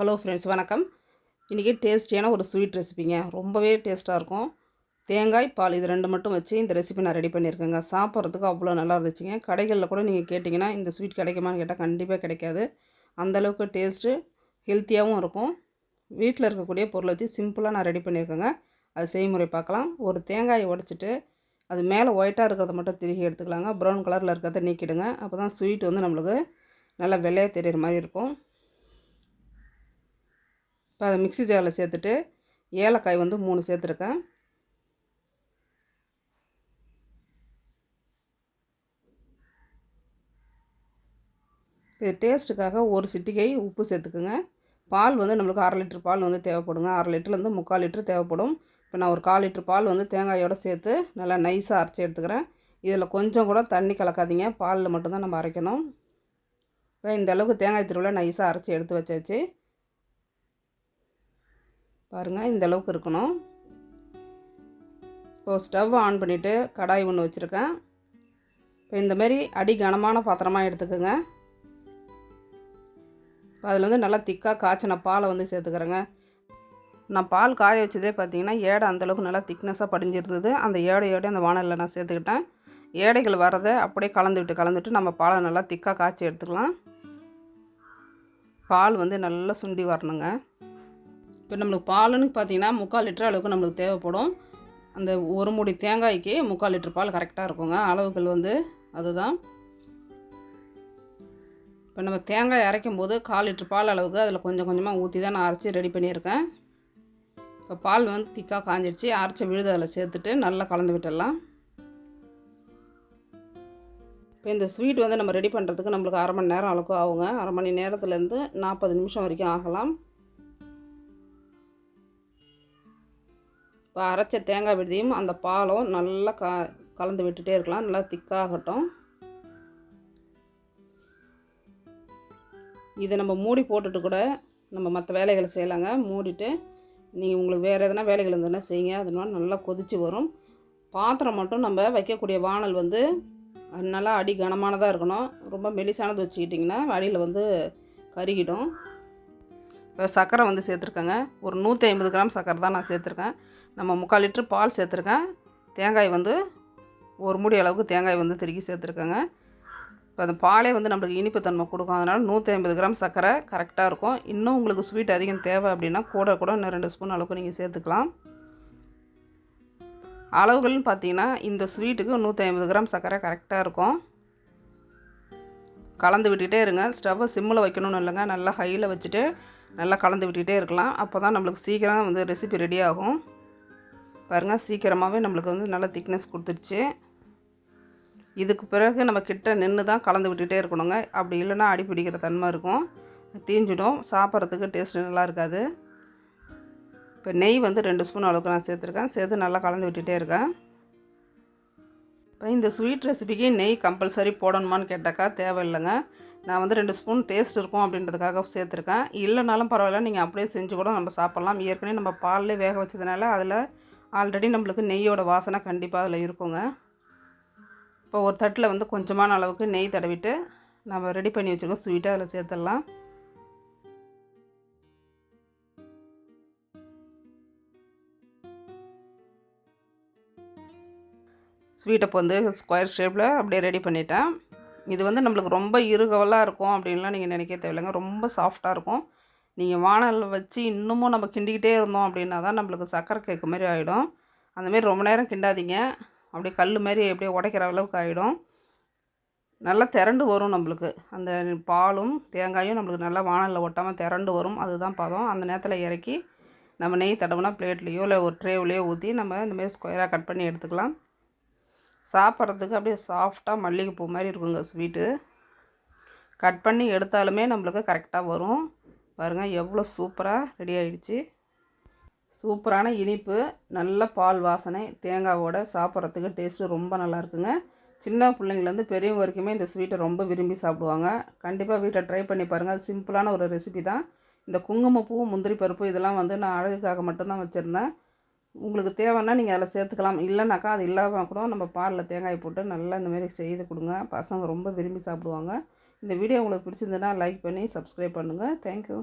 Hello friends வணக்கம். இன்றைக்கி டேஸ்டியான ஒரு ஸ்வீட் ரெசிபிங்க ரொம்பவே டேஸ்ட்டாக இருக்கும். தேங்காய் பால் இது ரெண்டு மட்டும் வச்சு இந்த ரெசிபி நான் ரெடி பண்ணியிருக்கேங்க. சாப்பிட்றதுக்கு அவ்வளோ நல்லா இருந்துச்சுங்க. கடைகளில் கூட நீங்கள் கேட்டிங்கன்னா இந்த ஸ்வீட் கிடைக்குமான்னு கேட்டால் கண்டிப்பாக கிடைக்காது. அந்தளவுக்கு டேஸ்ட்டு ஹெல்த்தியாகவும் இருக்கும். வீட்டில் இருக்கக்கூடிய பொருளை வச்சு சிம்பிளாக நான் ரெடி பண்ணியிருக்கேங்க. அது செய்முறை பார்க்கலாம். ஒரு தேங்காயை உடச்சிட்டு அது மேலே ஒயிட்டாக இருக்கிறத மட்டும் திருகி எடுத்துக்கலாங்க. ப்ரௌன் கலரில் இருக்கிறத நீக்கிடுங்க. அப்போ தான் ஸ்வீட் வந்து நம்மளுக்கு நல்லா வெள்ளையாக தெரிகிற மாதிரி இருக்கும். இப்போ அதை மிக்ஸி ஜாரில் சேர்த்துட்டு ஏலக்காய் வந்து மூணு சேர்த்துருக்கேன். இது டேஸ்ட்டுக்காக ஒரு சிட்டிகை உப்பு சேர்த்துக்குங்க. பால் வந்து நம்மளுக்கு அரை லிட்டர் பால் வந்து தேவைப்படுங்க. அரை லிட்டர்லேருந்து முக்கால் லிட்டர் தேவைப்படும். இப்போ நான் ஒரு கால் லிட்டர் பால் வந்து தேங்காயோடு சேர்த்து நல்லா நைஸாக அரைச்சி எடுத்துக்கிறேன். இதில் கொஞ்சம் கூட தண்ணி கலக்காதீங்க. பாலில் மட்டும்தான் நம்ம அரைக்கணும். இப்போ இந்த அளவுக்கு தேங்காய் திருவிழா நைஸாக அரைச்சி எடுத்து வச்சாச்சு. பாருங்கள் இந்த அளவுக்கு இருக்கணும். இப்போது ஸ்டவ் ஆன் பண்ணிவிட்டு கடாய் ஒன்று வச்சுருக்கேன். இப்போ இந்தமாரி அடி கனமான பாத்திரமாக எடுத்துக்கோங்க. அதில் வந்து நல்லா திக்காக காய்ச்சின பாலை வந்து சேர்த்துக்கிறேங்க. நான் பால் காய வச்சதே பார்த்தீங்கன்னா ஏடை அந்தளவுக்கு நல்லா திக்னஸாக படிஞ்சிருந்தது. அந்த ஏடையோட அந்த வானலில் நான் சேர்த்துக்கிட்டேன். ஏடைகள் வரதை அப்படியே கலந்து விட்டு கலந்துட்டு நம்ம பாலை நல்லா திக்காக காய்ச்சி எடுத்துக்கலாம். பால் வந்து நல்லா சுண்டி வரணுங்க. இப்போ நம்மளுக்கு பாலுன்னு பார்த்தீங்கன்னா முக்கால் லிட்டர் அளவுக்கு நம்மளுக்கு தேவைப்படும். அந்த ஒரு மூடி தேங்காய்க்கு முக்கால் லிட்டர் பால் கரெக்டாக இருக்குங்க. அளவுகள் வந்து அதுதான். இப்போ நம்ம தேங்காய் அரைக்கும் போது கால் லிட்டர் பால் அளவுக்கு அதில் கொஞ்சம் கொஞ்சமாக ஊற்றி தான் நான் அரைச்சி ரெடி பண்ணியிருக்கேன். இப்போ பால் வந்து திக்காக காஞ்சிடுச்சு. அரைச்ச விழுது அதில் சேர்த்துட்டு நல்லா கலந்து விட்டுடலாம். இப்போ இந்த ஸ்வீட் வந்து நம்ம ரெடி பண்ணுறதுக்கு நம்மளுக்கு அரை மணி நேரம் அளவுக்கு ஆகுங்க. அரை மணி நேரத்துலேருந்து நாற்பது நிமிஷம் வரைக்கும் ஆகலாம். இப்போ அரைச்ச தேங்காய் விடுதியும் அந்த பாலும் நல்லா க கலந்து விட்டுட்டே இருக்கலாம். நல்லா திக்காகட்டும். இதை நம்ம மூடி போட்டுட்டு கூட நம்ம மற்ற வேலைகளை செய்யலாங்க. மூடிட்டு நீங்கள் உங்களுக்கு வேறு எதனா வேலைகள் இருந்ததுன்னா செய்யுங்க. அதனால நல்லா கொதித்து வரும். பாத்திரம் மட்டும் நம்ம வைக்கக்கூடிய வானல் வந்து நல்லா அடி கனமானதாக இருக்கணும். ரொம்ப மெலிசானது வச்சுக்கிட்டிங்கன்னா வழியில் வந்து கருகிடும். இப்போ சர்க்கரை வந்து சேர்த்துருக்கேங்க. ஒரு நூற்றி ஐம்பது கிராம் சர்க்கரை தான் நான் சேர்த்துருக்கேன். நம்ம முக்கால் லிட்ரு பால் சேர்த்துருக்கேன். தேங்காய் வந்து ஒரு மூடி அளவுக்கு தேங்காய் வந்து திருக்கி சேர்த்துருக்கேங்க. இப்போ அந்த பாலே வந்து நம்மளுக்கு இனிப்பு தன்மை கொடுக்கும். அதனால் நூற்றி ஐம்பது கிராம் சர்க்கரை கரெக்டாக இருக்கும். இன்னும் உங்களுக்கு ஸ்வீட் அதிகம் தேவை அப்படின்னா கூட கூட இன்னும் ரெண்டு ஸ்பூன் அளவுக்கு நீங்கள் சேர்த்துக்கலாம். அளவுகள்னு பார்த்தீங்கன்னா இந்த ஸ்வீட்டுக்கு நூற்றி ஐம்பது கிராம் சர்க்கரை கரெக்டாக இருக்கும். கலந்து விட்டுகிட்டே இருங்க. ஸ்டவ்வை சிம்மில் வைக்கணும்னு இல்லைங்க. நல்லா ஹையில் வச்சுட்டு நல்லா கலந்து விட்டுகிட்டே இருக்கலாம். அப்போ தான் நம்மளுக்கு சீக்கிரம் வந்து ரெசிபி ரெடி ஆகும். பாருங்கள் சீக்கிரமாகவே நம்மளுக்கு வந்து நல்ல திக்னஸ் கொடுத்துருச்சு இதுக்கு பிறகு நம்ம கிட்ட நின்று தான் கலந்து விட்டுகிட்டே இருக்கணுங்க. அப்படி இல்லைன்னா அடி பிடிக்கிற தன்மை இருக்கும். தீஞ்சிடும். சாப்பிட்றதுக்கு டேஸ்ட்டு நல்லா இருக்காது. இப்போ நெய் வந்து ரெண்டு ஸ்பூன் அளவுக்கு நான் சேர்த்துருக்கேன். சேர்த்து நல்லா கலந்து விட்டுகிட்டே இருக்கேன். இப்போ இந்த ஸ்வீட் ரெசிபிக்கு நெய் கம்பல்சரி போடணுமான்னு கேட்டாக்கா தேவையில்லைங்க. நான் வந்து ரெண்டு ஸ்பூன் டேஸ்ட் இருக்கும் அப்படின்றதுக்காக சேர்த்துருக்கேன். இல்லைனாலும் பரவாயில்ல நீங்கள் அப்படியே செஞ்சு கூட நம்ம சாப்பிட்லாம். ஏற்கனவே நம்ம பாலில் வேக வச்சதுனால அதில் ஆல்ரெடி நம்மளுக்கு நெய்யோட வாசனை கண்டிப்பாக அதில் இருக்குங்க. இப்போ ஒரு தட்டில் வந்து கொஞ்சமான அளவுக்கு நெய் தடவிட்டு நம்ம ரெடி பண்ணி வச்சுருக்கோம் ஸ்வீட்டாக அதில் சேர்த்துடலாம். ஸ்வீட்டை இப்போ வந்து ஸ்கொயர் ஷேப்பில் அப்படியே ரெடி பண்ணிட்டேன். இது வந்து நம்மளுக்கு ரொம்ப இருகவலாக இருக்கும் அப்படின்லாம் நீங்கள் நினைக்க தேவையில்லைங்க. ரொம்ப சாஃப்டாக இருக்கும். நீங்கள் வானல் வச்சு இன்னமும் நம்ம கிண்டிக்கிட்டே இருந்தோம் அப்படின்னா தான் நம்மளுக்கு சர்க்கரை கேக்கு மாதிரி ஆகிடும் அந்தமாரி ரொம்ப நேரம் கிண்டாதீங்க. அப்படியே கல் மாதிரி அப்படியே உடைக்கிற அளவுக்கு ஆகிடும் நல்லா திரண்டு வரும் நம்மளுக்கு. அந்த பாலும் தேங்காயும் நம்மளுக்கு நல்லா வானலில் ஒட்டாமல் திரண்டு வரும். அதுதான் பதம். அந்த நேரத்தில் இறக்கி நம்ம நெய் தடவுனா பிளேட்லேயோ இல்லை ஒரு ட்ரேவ்லேயோ ஊற்றி நம்ம இந்தமாரி ஸ்கொயராக கட் பண்ணி எடுத்துக்கலாம். சாப்பிட்றதுக்கு அப்படியே சாஃப்டாக மல்லிகைப்பூ மாதிரி இருக்குங்க ஸ்வீட்டு. கட் பண்ணி எடுத்தாலுமே நம்மளுக்கு கரெக்டாக வரும். பாருங்கள் எவ்வளோ சூப்பராக ரெடி ஆகிடுச்சு சூப்பரான இனிப்பு நல்ல பால் வாசனை தேங்காவோட சாப்பிட்றதுக்கு டேஸ்ட்டு ரொம்ப நல்லா இருக்குங்க. சின்ன பிள்ளைங்கலேருந்து பெரியவங்க வரைக்குமே இந்த ஸ்வீட்டை ரொம்ப விரும்பி சாப்பிடுவாங்க. கண்டிப்பாக வீட்டில் ட்ரை பண்ணி பாருங்கள் அது சிம்பிளான ஒரு ரெசிபி தான். இந்த குங்குமப்பூ முந்திரி பருப்பு இதெல்லாம் வந்து நான் அழகுக்காக மட்டும்தான் வச்சுருந்தேன். உங்களுக்கு தேவைன்னா நீங்கள் அதில் சேர்த்துக்கலாம். இல்லைனாக்கா அது இல்லாமல் கூட நம்ம பாலில் தேங்காய் போட்டு நல்லா இந்தமாரி செய்து கொடுங்க. பசங்க ரொம்ப விரும்பி சாப்பிடுவாங்க. இந்த வீடியோ உங்களுக்கு பிடிச்சிருந்ததுன்னா லைக் பண்ணி சப்ஸ்கிரைப் பண்ணுங்கள் தேங்க்யூ